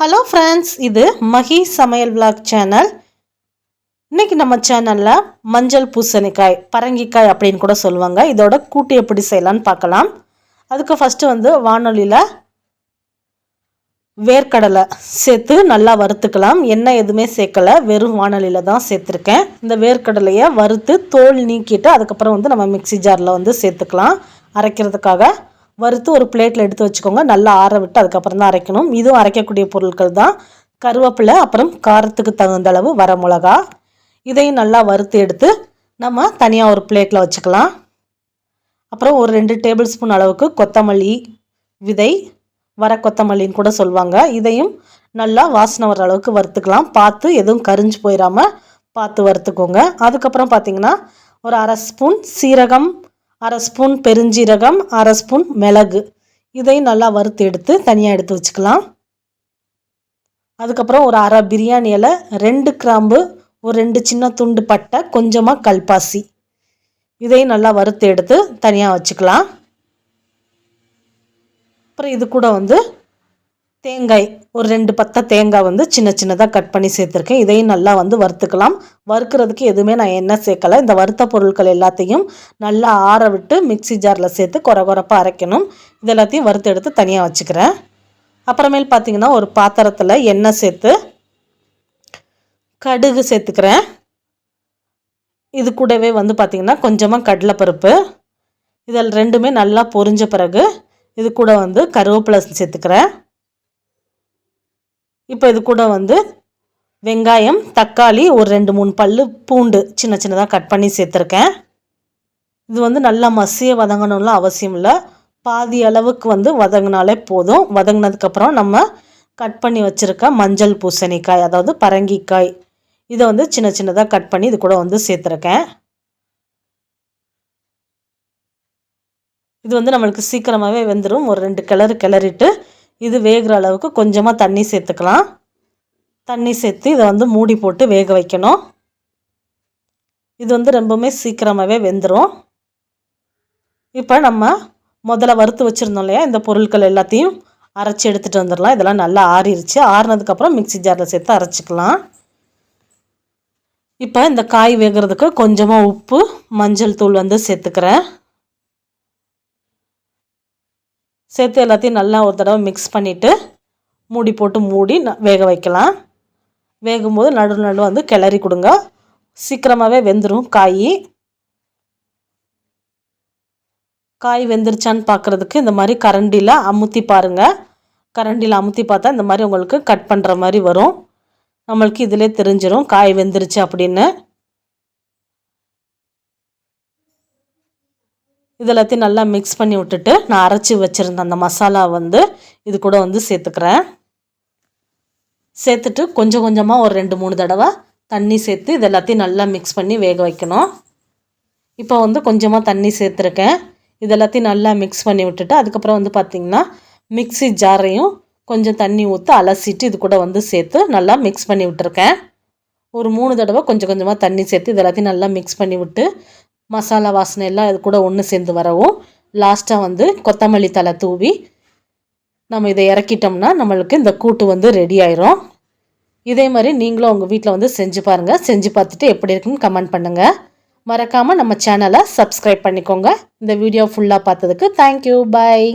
Hello friends இது மஹி சமையல் vlog channel இன்றைக்கி நம்ம சேனலில் மஞ்சள் பூசணிக்காய் பரங்கிக்காய் அப்படின்னு கூட சொல்லுவாங்க. இதோட கூட்டு எப்படி செய்யலான்னு பார்க்கலாம். அதுக்கு ஃபஸ்ட்டு வந்து வானொலியில் வேர்க்கடலை சேர்த்து நல்லா வறுத்துக்கலாம். எண்ணெய் எதுவுமே சேர்க்கலை வெறும் வானொலியில் தான் சேர்த்துருக்கேன். இந்த வேர்க்கடலையை வறுத்து தோல் நீக்கிட்டு அதுக்கப்புறம் வந்து நம்ம மிக்சி ஜாரில் வந்து சேர்த்துக்கலாம். அரைக்கிறதுக்காக வறுத்து ஒரு பிளேட்டில் எடுத்து வச்சுக்கோங்க. நல்லா ஆற விட்டு அதுக்கப்புறம் தான் அரைக்கணும். இதுவும் அரைக்கக்கூடிய பொருட்கள் தான். கருவேப்பிலை அப்புறம் காரத்துக்கு தகுந்த அளவு வர மிளகா. இதையும் நல்லா வறுத்து எடுத்து நம்ம தனியாக ஒரு பிளேட்டில் வச்சுக்கலாம். அப்புறம் ஒரு ரெண்டு டேபிள் ஸ்பூன் அளவுக்கு கொத்தமல்லி விதை வர கொத்தமல்லின்னு கூட சொல்லுவாங்க இதையும் நல்லா வாசனை வர அளவுக்கு வறுத்துக்கலாம். பார்த்து எதுவும் கரிஞ்சு போயிடாமல் பார்த்து வறுத்துக்கோங்க. அதுக்கப்புறம் பார்த்திங்கன்னா ஒரு அரை ஸ்பூன் சீரகம் அரை ஸ்பூன் பெருஞ்சீரகம் அரை ஸ்பூன் மிளகு. இதையும் நல்லா வறுத்து எடுத்து தனியாக எடுத்து வச்சுக்கலாம். அதுக்கப்புறம் ஒரு அரை பிரியாணி இலை ரெண்டு கிராம்பு ஒரு ரெண்டு சின்ன துண்டு பட்டை கொஞ்சமாக கல்பாசி. இதையும் நல்லா வறுத்து எடுத்து தனியாக வச்சுக்கலாம். அப்புறம் இது கூட வந்து தேங்காய் ஒரு ரெண்டு பத்தை தேங்காய் வந்து சின்ன சின்னதாக கட் பண்ணி சேர்த்துருக்கேன். இதையும் நல்லா வந்து வறுத்துக்கலாம். வறுக்கிறதுக்கு எதுவுமே நான் எண்ணெய் சேர்க்கலை. இந்த வறுத்த பொருட்கள் எல்லாத்தையும் நல்லா ஆற விட்டு மிக்சி ஜாரில் சேர்த்து குறை குறைப்பாக அரைக்கணும். இது எல்லாத்தையும் வறுத்து எடுத்து தனியாக வச்சுக்கிறேன். அப்புறமேல் பார்த்திங்கன்னா ஒரு பாத்திரத்தில் எண்ணெய் சேர்த்து கடுகு சேர்த்துக்கிறேன். இது கூடவே வந்து பார்த்திங்கன்னா கொஞ்சமாக கடலைப்பருப்பு. இதில் ரெண்டுமே நல்லா பொரிஞ்ச பிறகு இது கூட வந்து கருவேப்பிலை சேர்த்துக்கிறேன். இப்போ இது கூட வந்து வெங்காயம் தக்காளி ஒரு ரெண்டு மூணு பல் பூண்டு சின்ன சின்னதாக கட் பண்ணி சேர்த்துருக்கேன். இது வந்து நல்லா மசிய வதங்கணும்லாம் அவசியம் இல்லை. பாதி அளவுக்கு வந்து வதங்கினாலே போதும். வதங்கினதுக்கப்புறம் நம்ம கட் பண்ணி வச்சுருக்க மஞ்சள் பூசணிக்காய் அதாவது பரங்கிக்காய் இதை வந்து சின்ன சின்னதாக கட் பண்ணி இது கூட வந்து சேர்த்துருக்கேன். இது வந்து நம்மளுக்கு சீக்கிரமாகவே வெந்துடும் ஒரு ரெண்டு கிளறு கிளறிட்டு இது வேகிற அளவுக்கு கொஞ்சமாக தண்ணி சேர்த்துக்கலாம். தண்ணி சேர்த்து இதை வந்து மூடி போட்டு வேக வைக்கணும். இது வந்து ரொம்பவுமே சீக்கிரமாகவே வெந்துடும் இப்போ நம்ம முதல்ல வறுத்து வச்சுருந்தோம் இல்லையா இந்த பொருட்கள் எல்லாத்தையும் அரைச்சி எடுத்துகிட்டு வந்துடலாம். இதெல்லாம் நல்லா ஆறிடுச்சு ஆறினதுக்கப்புறம் மிக்சி ஜாரில் சேர்த்து அரைச்சிக்கலாம். இப்போ இந்த காய் வேகிறதுக்கு கொஞ்சமாக உப்பு மஞ்சள் தூள் வந்து சேர்த்துக்கிறேன். சேர்த்து எல்லாத்தையும் நல்லா ஒரு தடவை மிக்ஸ் பண்ணிவிட்டு மூடி போட்டு மூடி வேக வைக்கலாம். வேகும்போது நடு நடு வந்து கிளறி கொடுங்க. சீக்கிரமாகவே வெந்துடும் காய். காய் வெந்துருச்சான்னு பார்க்குறதுக்கு இந்த மாதிரி கரண்டியில் அமுத்தி பாருங்கள் கரண்டியில் அமுத்தி பார்த்தா இந்த மாதிரி உங்களுக்கு கட் பண்ணுற மாதிரி வரும். நம்மளுக்கு இதிலே தெரிஞ்சிடும் காய் வெந்துருச்சு அப்படின்னு. இது எல்லாத்தையும் நல்லா மிக்ஸ் பண்ணி விட்டுட்டு நான் அரைச்சி வச்சுருந்த அந்த மசாலா வந்து இது கூட வந்து சேர்த்துக்கிறேன். சேர்த்துட்டு கொஞ்சம் கொஞ்சமாக ஒரு ரெண்டு மூணு தடவை தண்ணி சேர்த்து இது எல்லாத்தையும் நல்லா மிக்ஸ் பண்ணி வேக வைக்கணும். இப்போ வந்து கொஞ்சமாக தண்ணி சேர்த்துருக்கேன். இது எல்லாத்தையும் நல்லா மிக்ஸ் பண்ணி விட்டுட்டு அதுக்கப்புறம் வந்து பார்த்திங்கன்னா மிக்சி ஜாரையும் கொஞ்சம் தண்ணி ஊற்றி அலசிட்டு இது கூட வந்து சேர்த்து நல்லா மிக்ஸ் பண்ணி விட்டுருக்கேன். ஒரு மூணு தடவை கொஞ்சம் கொஞ்சமாக தண்ணி சேர்த்து இது எல்லாத்தையும் நல்லா மிக்ஸ் பண்ணி விட்டு மசாலா வாசனை எல்லாம் இது கூட ஒன்று சேர்ந்து வரவும் லாஸ்ட்டாக வந்து கொத்தமல்லி தலை தூவி நம்ம இதை இறக்கிட்டோம்னா நம்மளுக்கு இந்த கூட்டு வந்து ரெடி ஆயிரும். இதே மாதிரி நீங்களும் உங்கள் வீட்டில் வந்து செஞ்சு பாருங்கள் செஞ்சு பார்த்துட்டு எப்படி இருக்குன்னு கமெண்ட் பண்ணுங்கள் மறக்காமல் நம்ம சேனலை சப்ஸ்கிரைப் பண்ணிக்கோங்க. இந்த வீடியோ ஃபுல்லாக பார்த்ததுக்கு தேங்க்யூ பாய்